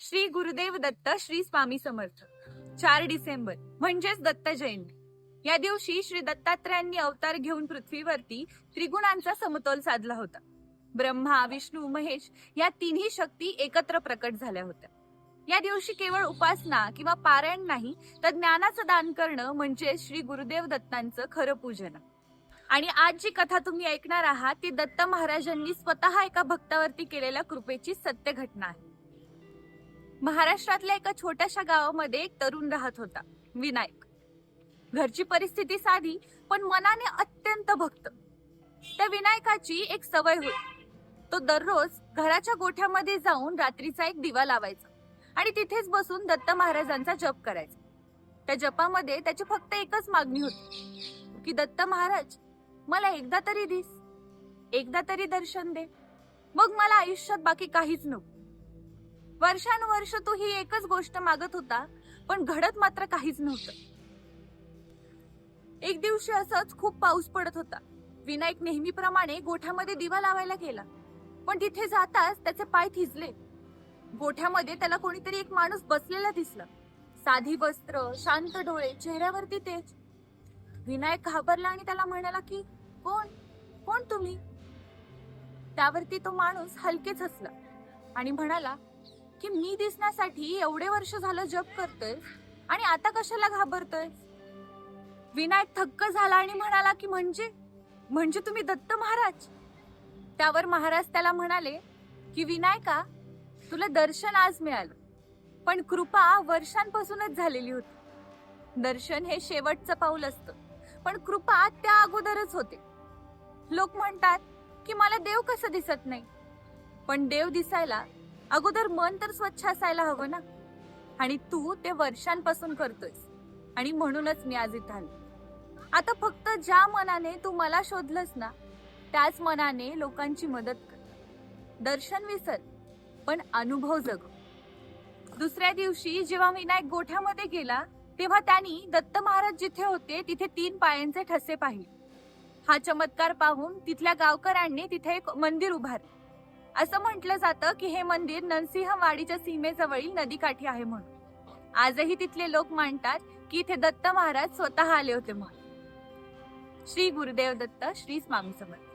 श्री गुरुदेव दत्त श्री स्वामी समर्थ. चार डिसेंबर म्हणजेच दत्त जयंती. या दिवशी श्री दत्तात्रयांनी अवतार घेऊन पृथ्वीवरती त्रिगुणांचा समतोल साधला होता. ब्रह्मा विष्णू महेश या तिन्ही शक्ती एकत्र प्रकट झाल्या होत्या. या दिवशी केवळ उपासना किंवा पारायण नाही तर ज्ञानाचं दान करणं म्हणजे श्री गुरुदेव दत्तांचं खरं पूजन. आणि आज जी कथा तुम्ही ऐकणार आहात ती दत्त महाराजांनी स्वतः एका भक्तावरती केलेल्या कृपेची सत्य घटना आहे. महाराष्ट्रातल्या एका छोट्याशा गावामध्ये एक तरुण राहत होता विनायक. घरची परिस्थिती साधी पण मनाने अत्यंत भक्त. त्या विनायकाची एक सवय होती. तो दररोज घराच्या गोठ्यामध्ये जाऊन रात्रीचा एक दिवा लावायचा आणि तिथेच बसून दत्त महाराजांचा जप करायचा. त्या जपामध्ये त्याची फक्त एकच मागणी होती की दत्त महाराज मला एकदा तरी दिस एकदा तरी दर्शन दे. मग मला आयुष्यात बाकी काहीच नको. वर्षानुवर्ष तो ही एकच गोष्ट मागत होता पण घडत मात्र काहीच नव्हतं. एक दिवशी असंच खूप पाऊस पडत होता. विनायक नेहमीप्रमाणे गोठ्यामध्ये दिवा लावायला गेला पण तिथे जाताच त्याचे पाय थिजले. गोठ्यामध्ये त्याला कोणीतरी एक माणूस बसलेला दिसला. साधी वस्त्र शांत डोळे चेहऱ्यावरती तेज. विनायक घाबरला आणि त्याला म्हणाला की कोण? कोण तुम्ही? त्यावरती तो माणूस हलकेच हसला आणि म्हणाला की मी दिसण्यासाठी एवढे वर्ष झालं जप करतोय आणि आता कशाला घाबरतोय? विनायक थक्क झाला आणि म्हणाला की म्हणजे? म्हणजे तुम्ही दत्त महाराज? त्यावर महाराज त्याला म्हणाले की विनायका तुला दर्शन आज मिळालं पण कृपा वर्षांपासूनच झालेली होती. दर्शन हे शेवटचं पाऊल असतं पण कृपा त्या अगोदरच होते. लोक म्हणतात की मला देव कसं दिसत नाही? पण देव दिसायला अगोदर मन तर स्वच्छ असायला हवं ना. आणि तू ते वर्षांपासून करतोयस. आणि म्हणूनच मी आज इथं आले. आता फक्त ज्या मनाने तू मला शोधलंस ना त्याच मनाने लोकांची मदत कर. दर्शन विसर पण अनुभव जग. दुसऱ्या दिवशी जेव्हा विनायक गोठ्यामध्ये गेला तेव्हा त्यांनी दत्त महाराज जिथे होते तिथे तीन पायांचे ठसे पाहिले. हा चमत्कार पाहून तिथल्या गावकऱ्यांनी तिथे एक मंदिर उभारले. असं म्हटलं जातं की हे मंदिर नरसिंहवाडीच्या सीमेजवळील नदीकाठी आहे म्हणून. आजही तिथले लोक मानतात की इथे दत्त महाराज स्वतः आले होते म्हणून. श्री गुरुदेव दत्त श्री स्वामी समर्थ.